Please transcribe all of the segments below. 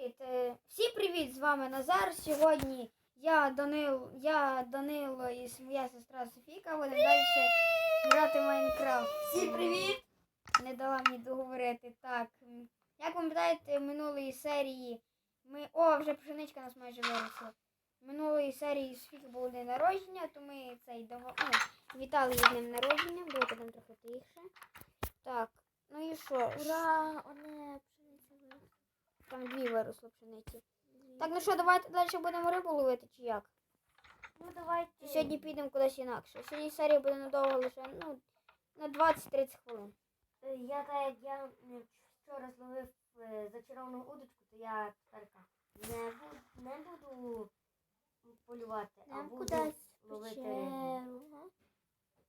Е, Всім привіт! З вами Назар. Сьогодні я Данил, я Данило і моя сестра Софійка будемо далі грати в Майнкрафт. Всім привіт! Не дала мені договорити. Так. Як ви пам'ятаєте, минулої серії ми. О, вже пшеничка нас майже виросла. Минулої серії Софійки було день народження, то ми цей дамо. Ну, вітали її днем народження. Давайте там трохи тихше. Так, ну і що? Ура! Одне. Там дві виросли пшениці. Так, ну що, давайте далі будемо рибу ловити чи як? Ну давайте. Сьогодні підемо кудись інакше? Сьогодні серія буде недовго лише, ну, на 20-30 хвилин. Е, Я так як я вчора зловив е, зачаровану удочку, то я тепер не буду, не буду полювати, а Нам буду кудись ловити рибу. га?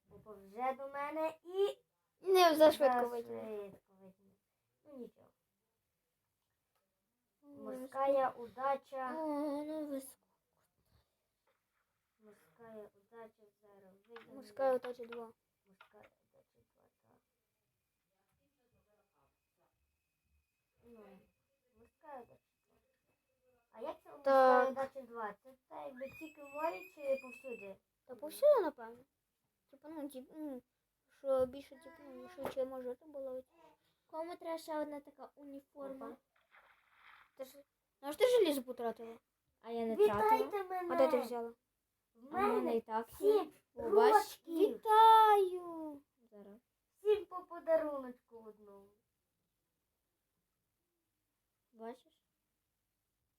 Бо повзе до мене і Не за швидко витягне. Ну нічого. Морська удача. Ну. Морська удача зараз. Морська удача 2. Морська удача 2, так. Ну, морська удача 2. А як це морська Так. удача 2? Це це якби тільки в морі чи повсюди? Та повсюди, напевно. Типу, ну, тип, ну, що більше, типу, ну, швидше може то було. Кому треба ще одна така уніформа? Ти ж, ну, ж ти желізо потратила? А я не тратила. Вітайте мене! А де ти взяла? В А в мене мене і так є. всім О, бач, рочків! Вітаю! Зараз. Всім по подаруночку одному. Бачиш?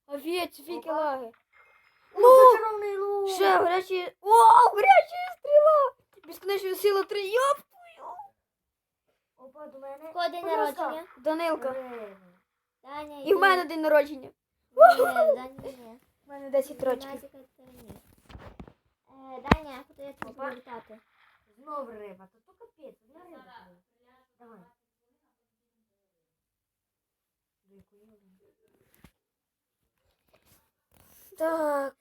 Офігеть, фіки Опа. лаги. О, зачарований лук! Ще гарячі. О, гаряча стріла! Безконечна сила 3. Йоп! Опа, до мене. Кого день Пожалуйста. народження? Данилка. Риба. І в мене день народження. Ні, Даня, ні. У мене 10 років. Е, Даня, куди я тобі Опа. буду літати? Знов риба. То то капець, одна риба. була. Давай. Так.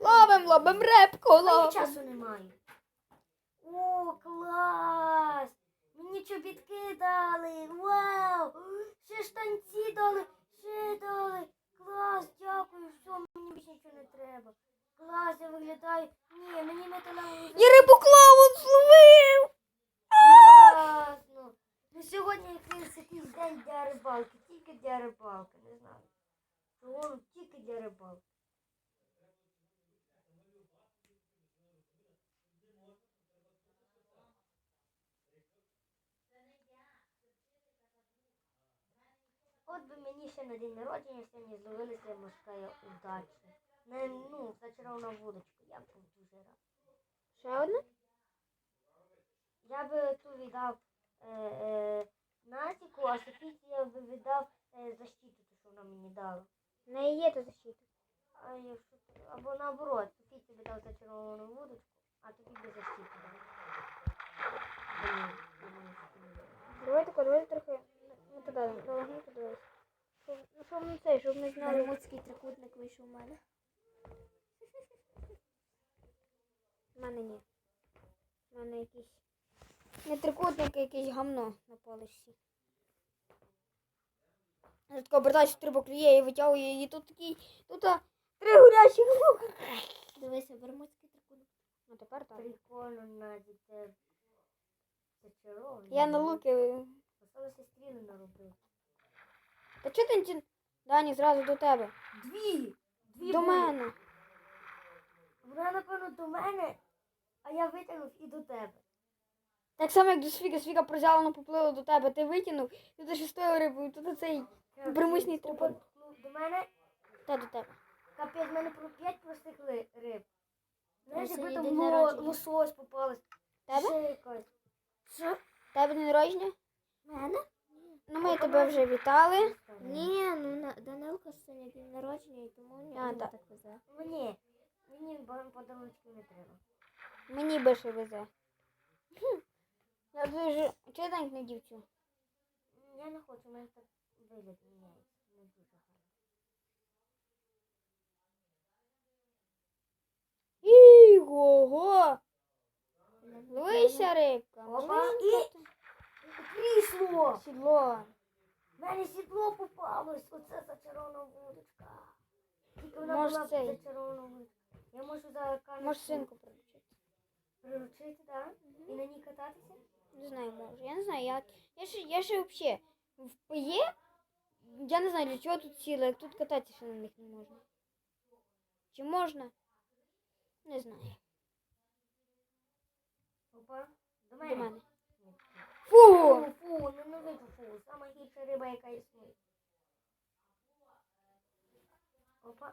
Ловим, ловим репку, Мені ловим. часу немає. О, клас! Мені чобітки дали. Вау! Ще штанці дали, ще дали. Клас, дякую, все, мені більше нічого не треба. Клас, я виглядаю. Ні, мені металеву Я рибу клаву зловив. Класно. Ну сьогодні якийсь якийсь день для рибалки, тільки для рибалки, не знаю. Чого тільки для рибалки. От би мені ще на день народження сьогодні зловилися морська удача. Не, ну, зачарована вудочку, я був дуже рад. Ще одне? Я би ту віддав е, е, Насіку, а Софійці я би віддав е, защиту, ту, що вона мені дала. В неї є та защита. А якщо або наоборот, Софійці би дав зачаровану вудочку, а тобі би защиту дав. Блін, блін, блін. Давай тако, давай трохи. Ну туди, не цей, щоб не знали. Бермудський трикутник вийшов у мене. У мене ні. У мене якийсь. Не трикутник, а якесь гамно на полишці. Я тако обертаюся, треба клює і витягує її. Тут такий. Тут а, три горячих лука. Дивися, бермудський трикутник. Ну тепер так. Прикольно, Наді, це зачаровано. Я на луки. Осталося стріли наробити. Та чого ти Дані зразу до тебе? Дві! Дві До були. мене. Вона, напевно, до мене, а я витягнув і до тебе. Так само, як до Сфіка, Сфіка прозялено поплило до тебе, ти витягнув, і ти шестою рибою, тут цей Примусний Опа, ну, До мене та до тебе. капець, в мене про п'ять простих ли- риб. Знаєш, якби там день ло- народження. лосось попалось. Тебе? Ще якась. Що? Тебе день народження? Мене? Ну ми тебе вже вітали. Ні, ну на Данилка сьогодні день народження, і тому ні, А, мені так. везе. Мені. Мені ба- подарунків не треба. Мені більше везе. Хм. Я дуже. Я не дівцю? Я не хочу, у мене так вигляд міняється. Не дуже гарно. Іго-го! Лися рибка. Опа, маленька і- Крісло! Сідло. В мене сідло попалось. Оце зачарована вудочка. Тільки вона Може, була цей? зачарована вудочка. Я можу зараз камеру Може синку приручити. приручити, так? І на ній кататися? Не знаю, може. Я не знаю, як. Я ще, я ще взагалі в ПЄ. Я не знаю, для чого тут сіли, як тут кататися на них не можна. Чи можна? Не знаю. Опа. До До мене. мене. Фу, Фу! фу, ненавиджу фу. Сама гірша риба, яка існує. Опа.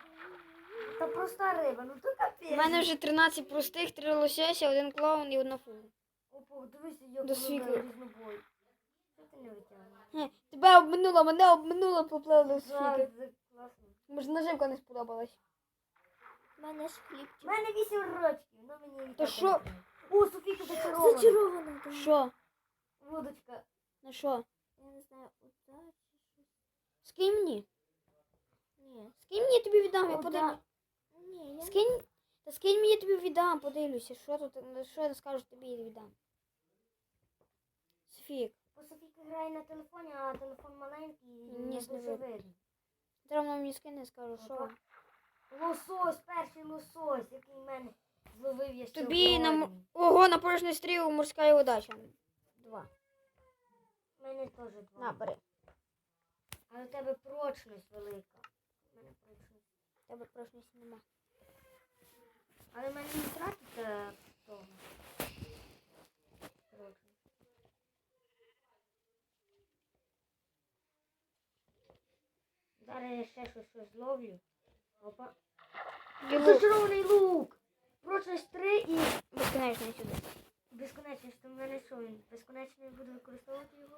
Та проста риба, ну то капець. У мене вже 13 простих, 3 лосяся, один клоун і одна фуга. Опа, дивися, як До різнобой. Що ти не витягнеш? Хе, Тебе обминула, мене з Так, фіки. це класно. Може наживка не сподобалась. У мене ж У мене вісім рочків, ну мені То так що? не. О, Софійка зачарована. Зачарована. Що? Вудочка. На що? Я не знаю, чи щось. Скинь мені. Ні. Скинь мені, я тобі віддам, я Ота. подивлюсь. Ні, я Скинь, та скинь мені, я тобі віддам, подивлюся, що тут, що я скажу тобі і віддам. Софік, Бо Софійка грає на телефоні, а телефон маленький і не не дуже видно. треба мені скине, скажу, що. Лосось, перший лосось, який в мене зловив я ще Тобі на м- Ого, на порожній стріл морська удача. Два. У мене теж два. На, бери. Але у тебе прочність велика. У мене прочність. Тебе порожності нема. Але в мене не втратиться того. Прочність. Зараз я ще щось, щось зловлю. Опа. Зачарований лук! Прочність 3 і Безконечно сюди. Безконечність. То в мене що він? Безконечно я буду використовувати його?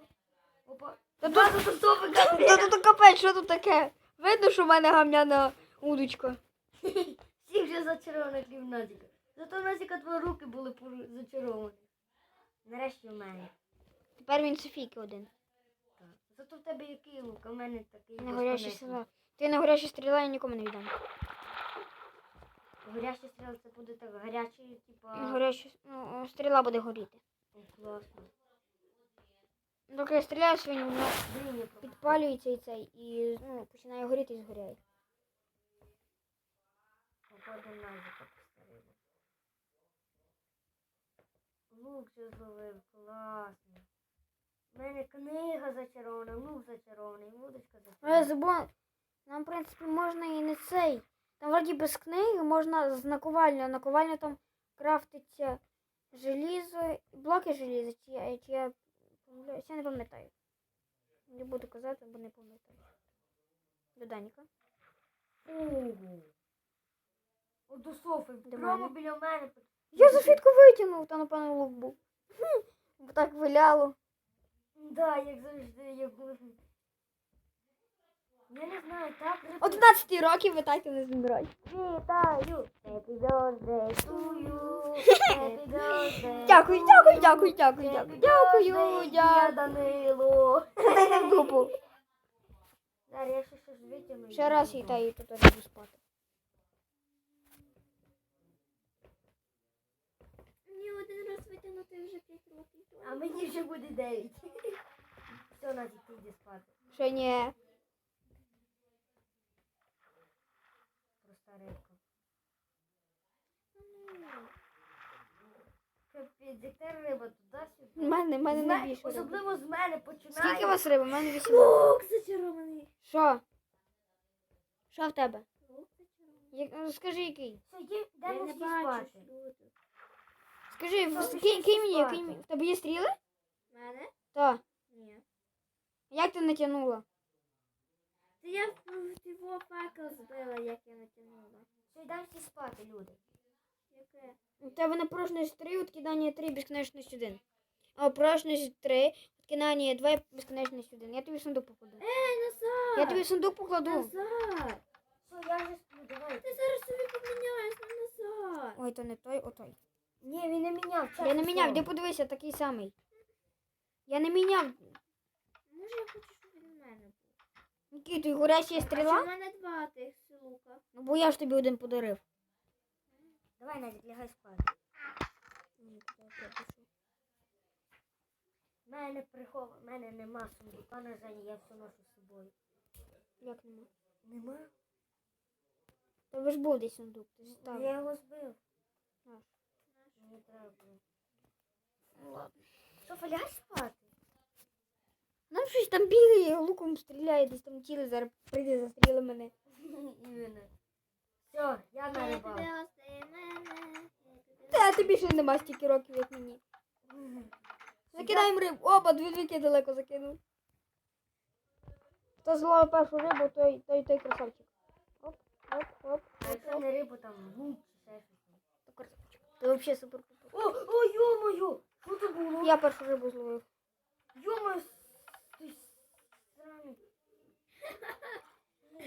Опа. Та тут, застосовки та тут капець, що тут таке? Видно, що в мене гамняна удочка. Всіх вже зачарована крім Назіка. Зато Назіка два руки були зачаровані. Нарешті в мене. Тепер він Софійки один. Так. Зато в тебе який лук, а в мене такий. Горячі безконечний. стріла. Ти на горячі стріла я нікому не віддам. Горячий стріл це буде так гарячий, типа. Горячі, ну, стріла буде горіти. Класно. Доки свиню, вона Блін, підпалюється і цей, і ну, починає горіти і згоряє. Попаде Назіка постарила. Лук же зловив, класно. У мене книга зачарована, лук зачарований, вудочка Ну, я зачарована. Нам, в принципі, можна і не цей. Там вроді без книги можна з наковальню. Наковальню там крафтиться желізо, блоки желіза, чи, я- чи я я не пам'ятаю. Не буду казати, бо не пам'ятаю. До Даніка. Ого. До Софи, прямо біля мене. Я за швидко витягнув, та напевно лук був. Бо так виляло. Да, як завжди, як. Я не знаю, так? риб- 11 років витайте не збирай. Вітаю! Happy birthday to you! Happy birthday Дякую, дякую, дякую, дякую, дякую, дякую, дякую. Данило! Дай нам групу. Зараз я ще щось витягну. Ще раз і та і тут буду спати. Мені один раз витягнути вже 5 років. А мені вже буде 9. Все, Назік, ти йди спати. Ще ні. Як та риба У туди-сюди. мене, в мене З не риби. Особливо з мене починає. Скільки у вас риби? У мене 8. Лук зачарований. Що? Що в тебе? Лук зачарований. Як- ну, Скажи який. Все, є, Я йдемо не всі бачу, спати. що тут. Скажи, в- пішли кинь, кинь мені, спати? кинь мені. В тебе є стріли? Мене? Так. Ні. Як ти натягнула? Це я в в його факел збила, як я натягнула. Все, йдемо всі спати, люди. Яке? У тебе на порожність 3, відкидання 3, безконечність 1. А порожність 3, відкидання 2, безконечність 1. Я тобі в сундук покладу. Ей, назад! Я тобі в сундук покладу. Назад! Все, я вже сплю, давай. Ти зараз собі поміняєш на назад. Ой, то не той, о той. Ні, він не міняв. Я не міняв, де подивися, такий самий. Я не міняв. Може я хочу, щоб він у мене був. Який той горячий А стріла? в мене два тих лука? Ну бо я ж тобі один подарив. Давай, Назік, лягай спати. У мене приховано, в мене нема сундука на Жені, я все ношу з тобою. Як нема? Нема? Тебе ж був десь сундук, ти ж там. Я його збив. Наш. Мені треба було. Ну ладно. Що, ляж спати? Нам щось там бігає, луком стріляє, десь там тіли зараз прийде, застріли мене. Іменно. Все, я на рибалку. Та тобі ще нема стільки років, як мені. Закидаємо рибу. Оба, дві двіки далеко закинув. Хто зловив першу рибу, той, той, той красавчик. Оп, оп, оп. А якщо не рибу, там лук чи ще щось. То красавчик. Ти взагалі супер пупер. О, о, йо-моє! Що це було? Я першу рибу зловив. Йо-моє,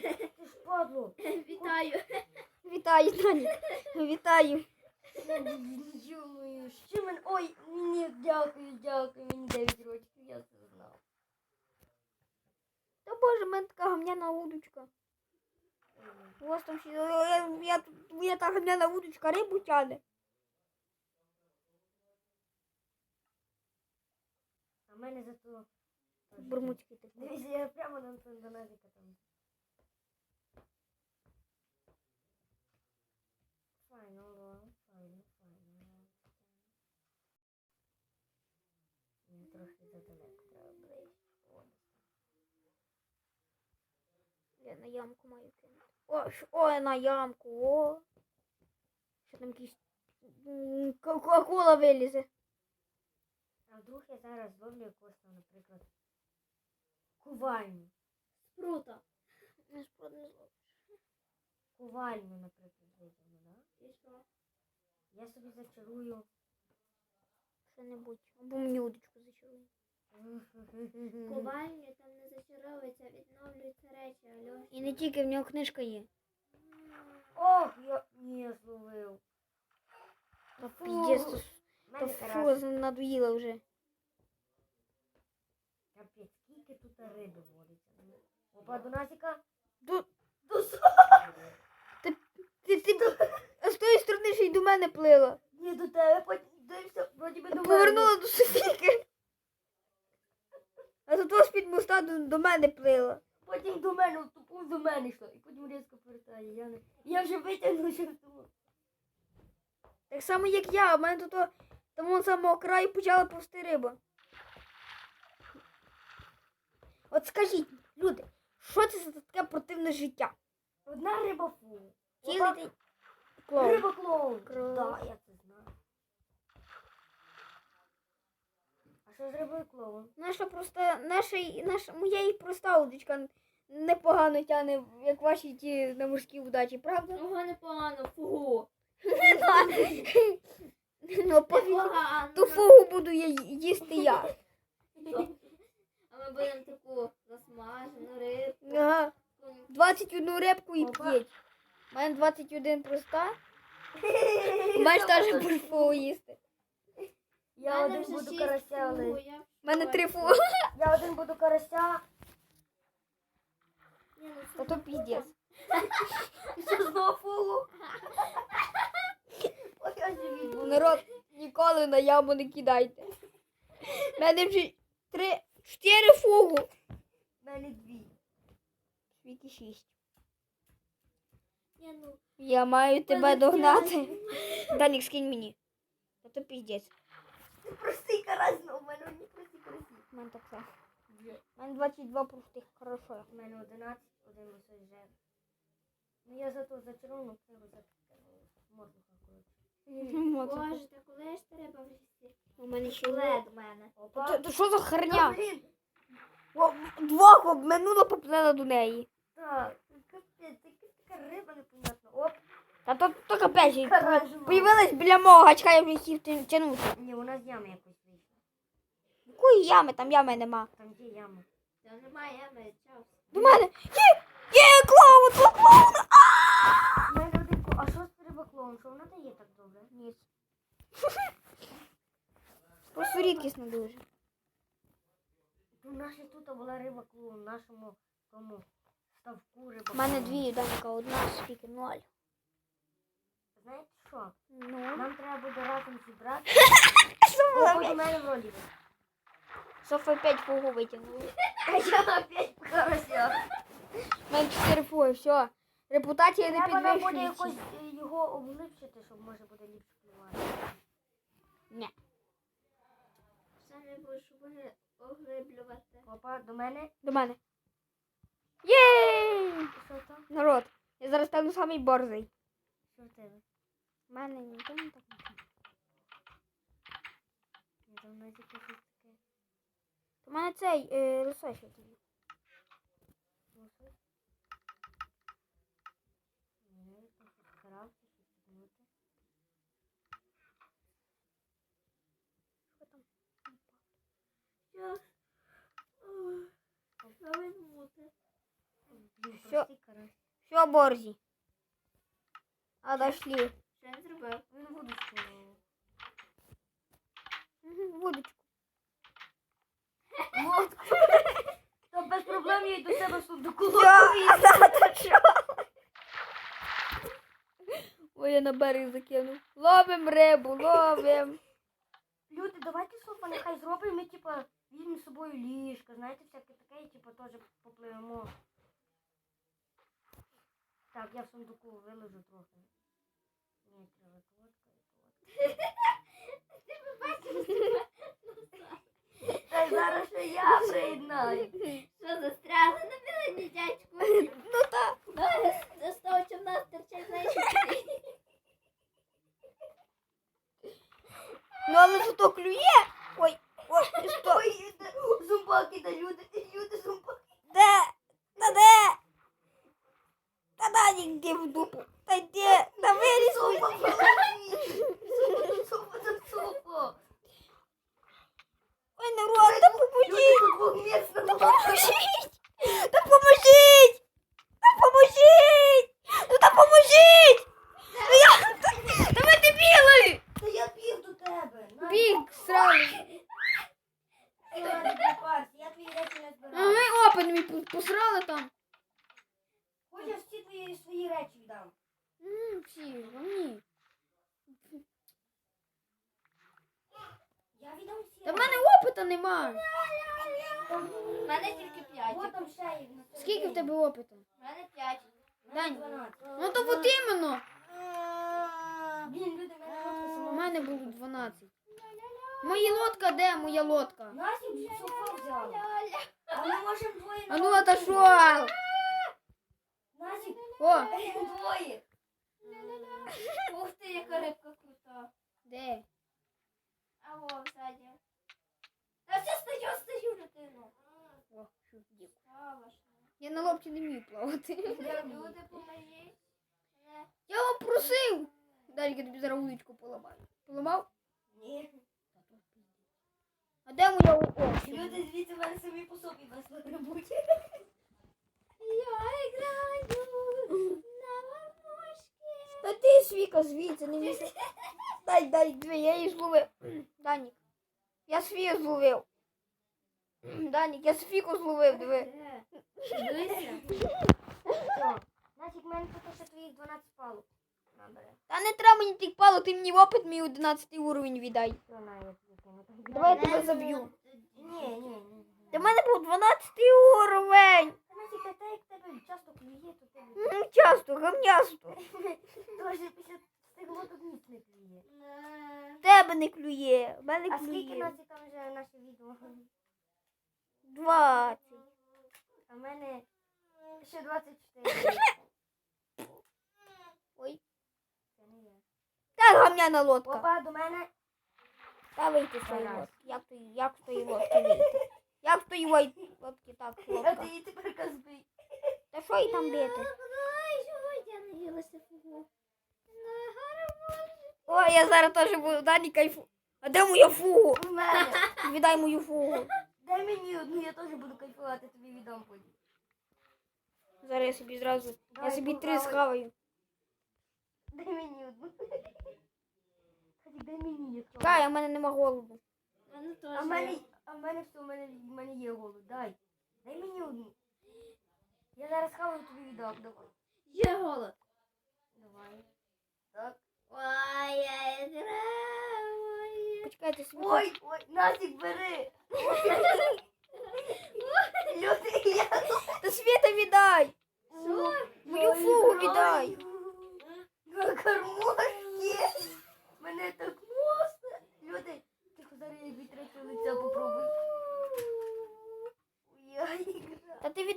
ти ж падло. Вітаю. Вітаю, Дані. Вітаю. Йо-моє, що мене... Ой, мені дякую, дякую, мені 9 років, я це знав. Та боже, в мене така гамняна удочка. У вас там ще. Я, я, я та гамняна удочка рибу тяне. А в мене зато... теж Бурмутський такий. Дивіться, я прямо на Антоназика там. Файно, ла, файно, файно. Мені трохи задалеко треба ближче. О, Я на ямку маю кинути. О, ш- о, я на ямку, о. Що там якийсь ка- вилізе. А вдруг я зараз зловлю якусь наприклад, кувальню. Круто. Я ж правда не зловлю. Кувальню, наприклад, витягну, да? І що? Я собі зачарую. Що-небудь. Або мені удочку зачарує. Ковальня там не зачаровується, відновлюються речі, Альош. І не тільки в нього книжка є. Ох, я не зловив. Та Фу. піздець, та фу, надоїла вже. Капець, скільки тут риби водиться. Опа, до Насіка. Ду- До Ти, ти, а з тої сторони ще й до мене плила. Ні, до тебе, потім дивишся, вроді би до мене. Повернула до Софійки. А зато з-під моста до, до мене плила. Потім до мене, в до мене йшло. І потім різко повертає. Я, не... я вже витягнув ще в. Так само, як я, у мене тут з самого краю почала повсти риба. От скажіть, люди, що це за таке противне життя? Одна риба фу. Клоун. Риба клоун. Да, я це знаю. А що з рибою клоун? Наша просто, наша, наша, моя і проста удочка непогано тяне, як ваші ті на морській удачі, правда? Ого, непогано, фу. Ну, пофіг. Непогано. Ту фугу буду я ї- їсти я. А ми будемо таку засмажену рибку. Ага. 21 рибку і Опа. 5. У мене 21 проста. Маєш теж будеш фугу їсти. Я один буду карася, але... У мене 3 фуги. Я один буду карася. Та то піздець. Що знову живі буду. Народ, ніколи на яму не кидайте. У мене вже 3, 4 фугу. В мене дві. 6. Ні, ну, Я маю тебе догнати. Данік, скинь мені. Та то піздець. Ти простий карась, но в мене одні прості карасі. У мене так само. У мене 22 простих, хорошо. У мене 11, один вже. Ну я зато зачаровану книгу закинула. Мордуха, коротше. боже, та коли ж треба в лісі? У мене ще Лед в мене. То що за Та, херня? Двох обминула поплила до неї. Так, капець, така риба непонятна. Оп. Та то, то капець. Появилась біля мого гачка, я вже хотів ти- тягнути. Ні, вона з ями якось вийшла. Якої ями? Там ями нема. Там є яма. Та немає, ми час. До мене. Є! Є клоун! Два клоуна! У мене один А що з риба клоун? Що вона дає так добре? Ні. Просто рідкісно дуже. Ну, наша тут була риба клоун, нашому тому ставку риба У мене клоун. дві Даніка, одна скільки ноль. Знаєте що? Ну. Нам треба буде разом зібрати. Софа мене вроді. би. Софа 5 фугу витягнула. А я опять. У мене 4 фуги, все. Репутація не Треба нам буде якось е, його облипшити, щоб може буде ліпше плювати. Ні. Все не будеш вони оглиблювати. Опа, до мене. До мене. Єй! Що там? Народ, я зараз стану самий борзий. Що в тебе? У мене ніхто не так. Я там навіть щось таке. У мене цей е, лосось який. Лосось? Ні, там щось крафти, щось бути. Що там? Що? Ой, Що ви бути? Блін, Що? простий карась. Все, борзі. А дошли. Він зробив? Він вудочку. Мгм, Вудочку. Лодку. Та без проблем я й до себе сундуку? Ой, я на берег закинув. Ловим рибу, ловим. Люди, давайте софа нехай зробимо, ми типа візьмемо з собою ліжко, знаєте, всяке таке, і типа теж попливемо. Так, я в сундуку виложу трохи. Ні, треба лодка Та зараз ще я приєднаю. Що застрягли на білині, дядьку? Ну так. Ноги з того, що в нас терчать, знаєш? Ну але зато клює. Ой, ой, ти що? Ой, зумбаки, да люди, люди зумбаки. Де? Та де? Та дай йди в дупу. Та йди, та виріс. Ой, народ, та поможіть. Та поможіть! Та поможіть! Та поможіть! Ну та поможіть! Ну я... Та, та ви дебіли! Та я біг до тебе. Біг, сразу. А ми опен посрали там. Хочеш всі твої свої речі віддам. М, ні. Я віддам всі. Та в мене опита нема. У мене тільки п'ять. Вот там ще є. Скільки в тебе опита? У мене п'ять. Дань. Ну то от іменно. Блін, люди, мене У мене було 12. Моя лодка де? Моя лодка. Насік вже софа взяла. А ми можемо двоє. А ну отошел. Насік, О, двоє. Ух ти, яка рибка крута. де? А во, ззаді. Та все стою, стою, дитину. О, що. Славошно. Я на лодці не вмію плавати. Люди, поможіть. Я вам просив. Далі я тобі зараз вуличку поламаю. Поламав? Ні. А де моя о? о, Люди, звідси мене самі по собі вас не. Я ловушке. Та ти свіка звідси, не місце. Дай, дай, дві, я її зловив. Данік. Я свій зловив. Данік, я свіку зловив, диви. Все. В мене тут ще твоїх 12 палок. Набере. Та не треба мені тих палок, ти мені опит мій 11 уровень віддай. Що? Давай я тебе заб'ю. Ні, ні, ні. Та в мене був 12 уровень. Та те, як тебе часто клює, то ти М, Часто, гамнясто. теж після стегло тут ніч не клює. Тебе не клює. В мене А скільки клює. Насік там вже наше відео? 20. А в мене ще 24. Ой. Це не я. Та гамняна лодка. Опа, до мене. Та вийти з тої Зараз. лодки. Як то, як з тої лодки вийти? Як з тої лодки так А лодка? ти її тепер казбий. Та що їй там бити? Ай, чого я наїлася фугу? Ой, я зараз теж буду далі кайфу. А де моя фугу? У мене. Віддай мою фугу. Дай мені одну, я теж буду кайфувати, тобі віддам потім. Зараз я собі зразу. Я Давай, собі три схаваю. Дай мені одну. Ході, дай мені якщо. Чекай, у мене нема голоду. А в мене, а в мене все, в мене, в мене є голод. Дай. Дай мені одну. Я зараз хаваю тобі віддам. Давай. Є голод. Давай. Так. Ой, я граю. Почекайте собі. Ой, ой, Насік, бери. Люди, я... Та Світа віддай! Що? Мою фугу віддай! На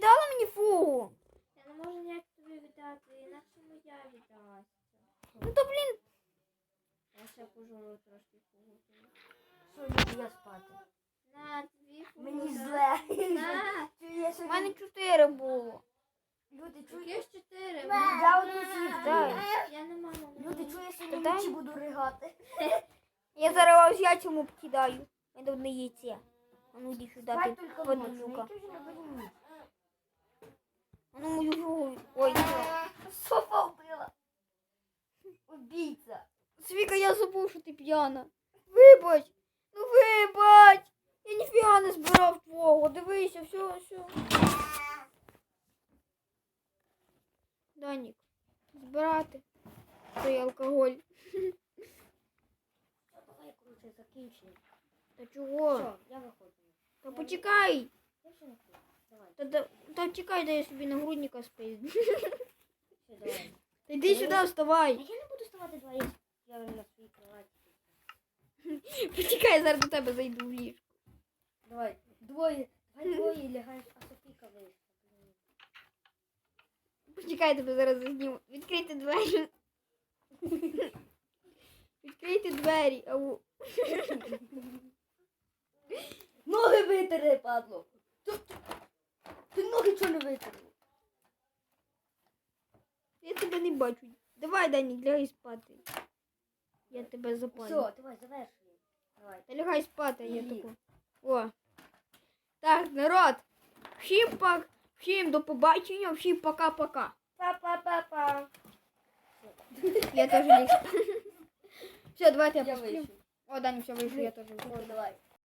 Віддала мені фугу? Я не можу ніяк тобі віддати, інакше моя віддасться. Ну то блін. Я ще пожуру трошки фугу. Що, я спати? На, дві фугу. Мені зле. На, я У сьогодні- мене чотири було. Люди, чую, яке чотири? я одну з'їв. Я не маю. Люди, чую, я вночі буду ригати. Я зараз ось яйцям обкидаю. Мене одне яйце. А ну йди сюди, ти тільки поднюка. ночі, не будемо. А ну мою. Ой, Софа вбила. Убійця. Свіка, я забув, що ти п'яна. Вибач! Ну вибач! Я ніфіга не збирав твого. Дивися, все, все. Данік, збирати. Той алкоголь. Давай, коротше, закінчимо. Та чого? Все, я виходжу. Та почекай. Я ще не хочу. Давай, Та, та, та чекай, дай я собі нагрудника спизду. все, давай. Та йди сюди, вставай. А я не буду ставати два, я, я на своїй кроваті. Почекай, зараз до тебе зайду в ліжко. Давай, двоє, давай двоє лягаєш, а Софійка вийшла. Почекай, тебе зараз зазніму. Відкрийте двері. Відкрийте двері. Ау. Ноги витери, падло. Ти, ти, ти ноги чого не витерли? Я тебе не бачу. Давай, Данік, лягай спати. Я тебе запалю. Все, давай, завершуй. Давай. Та лягай спати, я таку. О. Так, народ. Всім пак, всім до побачення, всім пока-пока. Па-па-па-па. Я теж ліг. Все, давайте я Я посплю. вийшов. О, Дані, все вийшов, я теж О, давай.